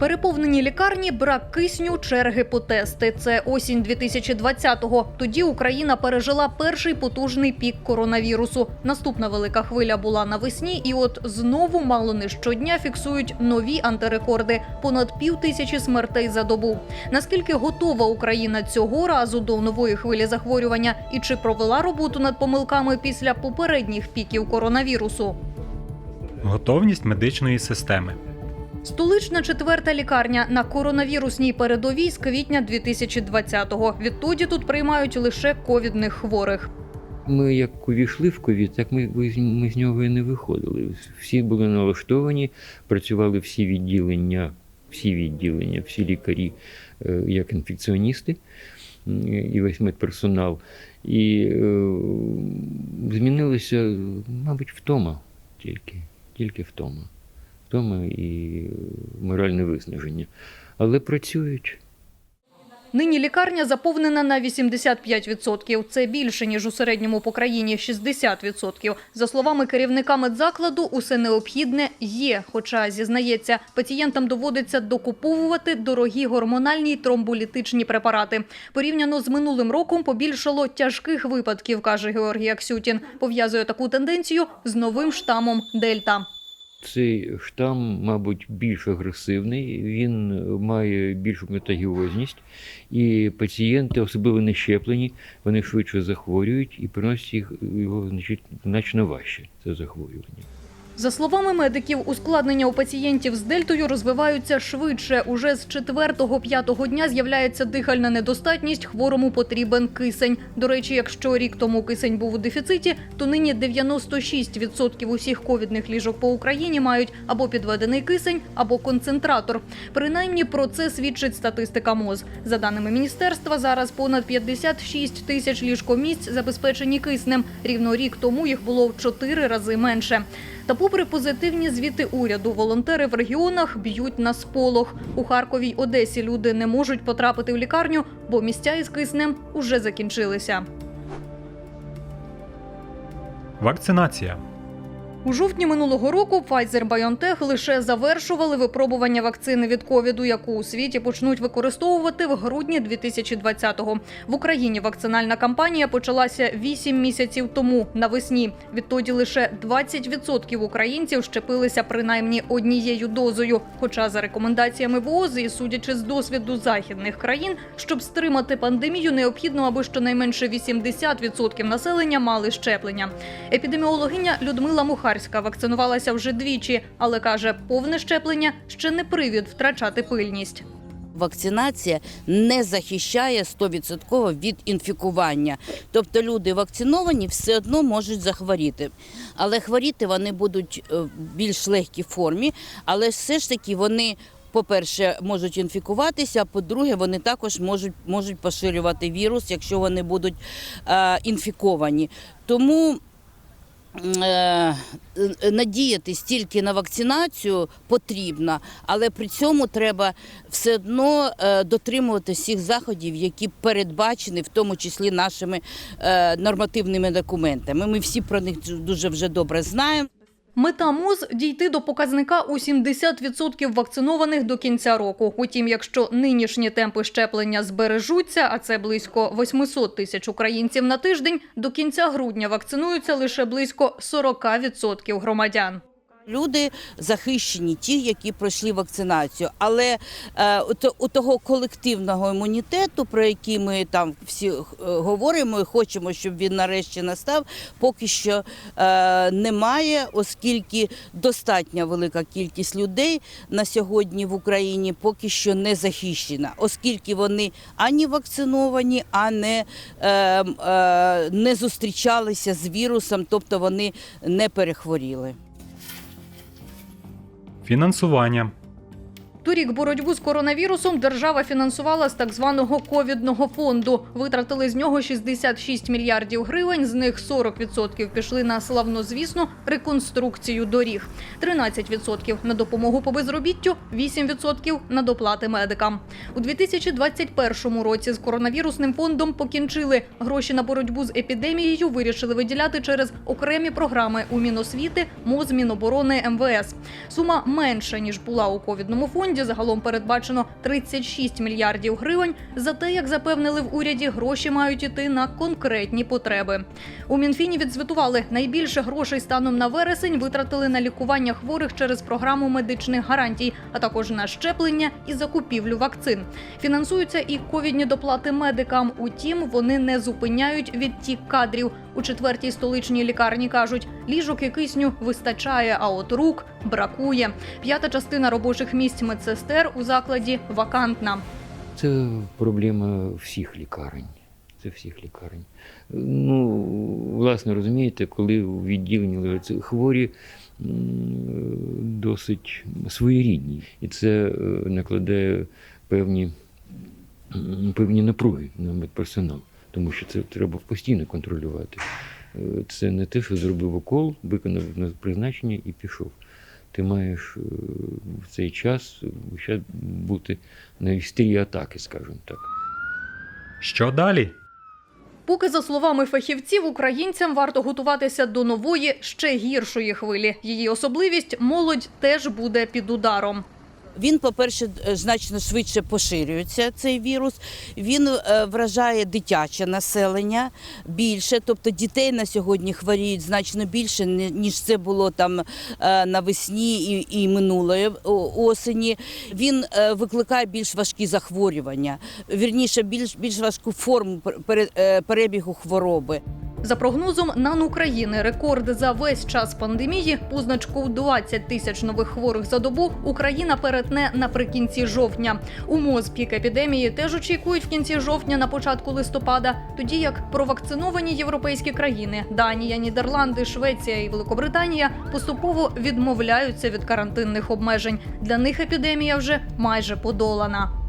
Переповнені лікарні, брак кисню, черги по тести. Це осінь 2020-го. Тоді Україна пережила перший потужний пік коронавірусу. Наступна велика хвиля була навесні, і от знову мало не щодня фіксують нові антирекорди – понад пів тисячі смертей за добу. Наскільки готова Україна цього разу до нової хвилі захворювання, і чи провела роботу над помилками після попередніх піків коронавірусу? Готовність медичної системи. Столична четверта лікарня на коронавірусній передовій з квітня 2020-го. Відтоді тут приймають лише ковідних хворих. Ми як увійшли в ковід, так ми, ми з нього і не виходили. Всі були налаштовані, працювали всі відділення, всі відділення, всі лікарі, е, як інфекціоністи і весь медперсонал. І е, змінилося, мабуть, втома тільки, тільки втома. Втома і е, моральне виснаження. Але працюють. Нині лікарня заповнена на 85%. Це більше, ніж у середньому по країні – 60%. За словами керівника медзакладу, усе необхідне є. Хоча, зізнається, пацієнтам доводиться докуповувати дорогі гормональні й тромболітичні препарати. Порівняно з минулим роком побільшало тяжких випадків, каже Георгій Аксютін. Пов'язує таку тенденцію з новим штамом «Дельта». Цей штам, мабуть, більш агресивний, він має більшу метагіозність, і пацієнти, особливо не щеплені, вони швидше захворюють і приносять їх його значно важче це захворювання. За словами медиків, ускладнення у пацієнтів з дельтою розвиваються швидше. Уже з 4-5 дня з'являється дихальна недостатність, хворому потрібен кисень. До речі, якщо рік тому кисень був у дефіциті, то нині 96% усіх ковідних ліжок по Україні мають або підведений кисень, або концентратор. Принаймні про це свідчить статистика МОЗ. За даними міністерства, зараз понад 56 тисяч ліжкомісць забезпечені киснем. Рівно рік тому їх було в 4 рази менше. Та попри позитивні звіти уряду, волонтери в регіонах б'ють на сполох. У Харкові й Одесі люди не можуть потрапити в лікарню, бо місця із киснем уже закінчилися. Вакцинація. У жовтні минулого року Pfizer-BioNTech лише завершували випробування вакцини від ковіду, яку у світі почнуть використовувати в грудні 2020-го. В Україні вакцинальна кампанія почалася 8 місяців тому навесні. Відтоді лише 20% українців щепилися принаймні однією дозою. Хоча за рекомендаціями ВООЗ і судячи з досвіду західних країн, щоб стримати пандемію, необхідно, аби щонайменше 80% населення мали щеплення. Епідеміологиня Людмила Мухарська вакцинувалася вже двічі, але каже, повне щеплення ще не привід втрачати пильність. Вакцинація не захищає 100% від інфікування. Тобто люди вакциновані все одно можуть захворіти. Але хворіти вони будуть е, в більш легкій формі, але все ж таки вони. По-перше, можуть інфікуватися, а по-друге, вони також можуть, можуть поширювати вірус, якщо вони будуть е, інфіковані. Тому надіятись тільки на вакцинацію потрібно, але при цьому треба все одно е, дотримувати всіх заходів, які передбачені, в тому числі нашими е, нормативними документами. Ми всі про них дуже вже добре знаємо. Мета МОЗ – дійти до показника у 70% вакцинованих до кінця року. Утім, якщо нинішні темпи щеплення збережуться, а це близько 800 тисяч українців на тиждень, до кінця грудня вакцинуються лише близько 40% громадян. Люди захищені, ті, які пройшли вакцинацію. Але е, у, то- у того колективного імунітету, про який ми там всі е, говоримо і хочемо, щоб він нарешті настав, поки що е, немає, оскільки достатня велика кількість людей на сьогодні в Україні поки що не захищена, оскільки вони ані вакциновані, а не, е, е, не зустрічалися з вірусом, тобто вони не перехворіли. Фінансування. Торік боротьбу з коронавірусом держава фінансувала з так званого ковідного фонду. Витратили з нього 66 мільярдів гривень. З них 40% пішли на славнозвісну реконструкцію доріг, 13% на допомогу по безробіттю, 8% на доплати медикам. У 2021 році з коронавірусним фондом покінчили. Гроші на боротьбу з епідемією вирішили виділяти через окремі програми у Міносвіти, МОЗ, Міноборони, МВС. Сума менша ніж була у ковідному фонді. Фонді загалом передбачено 36 мільярдів гривень. Зате, як запевнили в уряді, гроші мають іти на конкретні потреби. У Мінфіні відзвітували найбільше грошей станом на вересень витратили на лікування хворих через програму медичних гарантій, а також на щеплення і закупівлю вакцин. Фінансуються і ковідні доплати медикам. Утім, вони не зупиняють відтік кадрів. У четвертій столичній лікарні кажуть, ліжок і кисню вистачає, а от рук бракує. П'ята частина робочих місць медсестер у закладі вакантна. Це проблема всіх лікарень. Це всіх лікарень. Ну, власне, розумієте, коли у відділенні лежать хворі досить своєрідні, і це е, накладає певні, певні напруги на медперсонал, тому що це треба постійно контролювати. Е, Це не те, що зробив укол, виконав призначення і пішов. Ти маєш е, в цей час ще бути на істерії атаки, скажімо так. Що далі? Поки, за словами фахівців, українцям варто готуватися до нової, ще гіршої хвилі. Її особливість молодь теж буде під ударом. Він, по-перше, значно швидше поширюється цей вірус. Він е, вражає дитяче населення більше, тобто дітей на сьогодні хворіють значно більше, ні- ніж це було там е, навесні і, і минулої осені. Він е, викликає більш важкі захворювання, вірніше, більш більш важку форму пер- пере- е, перебігу хвороби. За прогнозом НАН України, рекорд за весь час пандемії, позначку 20 тисяч нових хворих за добу, Україна перетне наприкінці жовтня. У МОЗ пік епідемії теж очікують в кінці жовтня на початку листопада, тоді як провакциновані європейські країни Данія, Нідерланди, Швеція і Великобританія поступово відмовляються від карантинних обмежень. Для них епідемія вже майже подолана.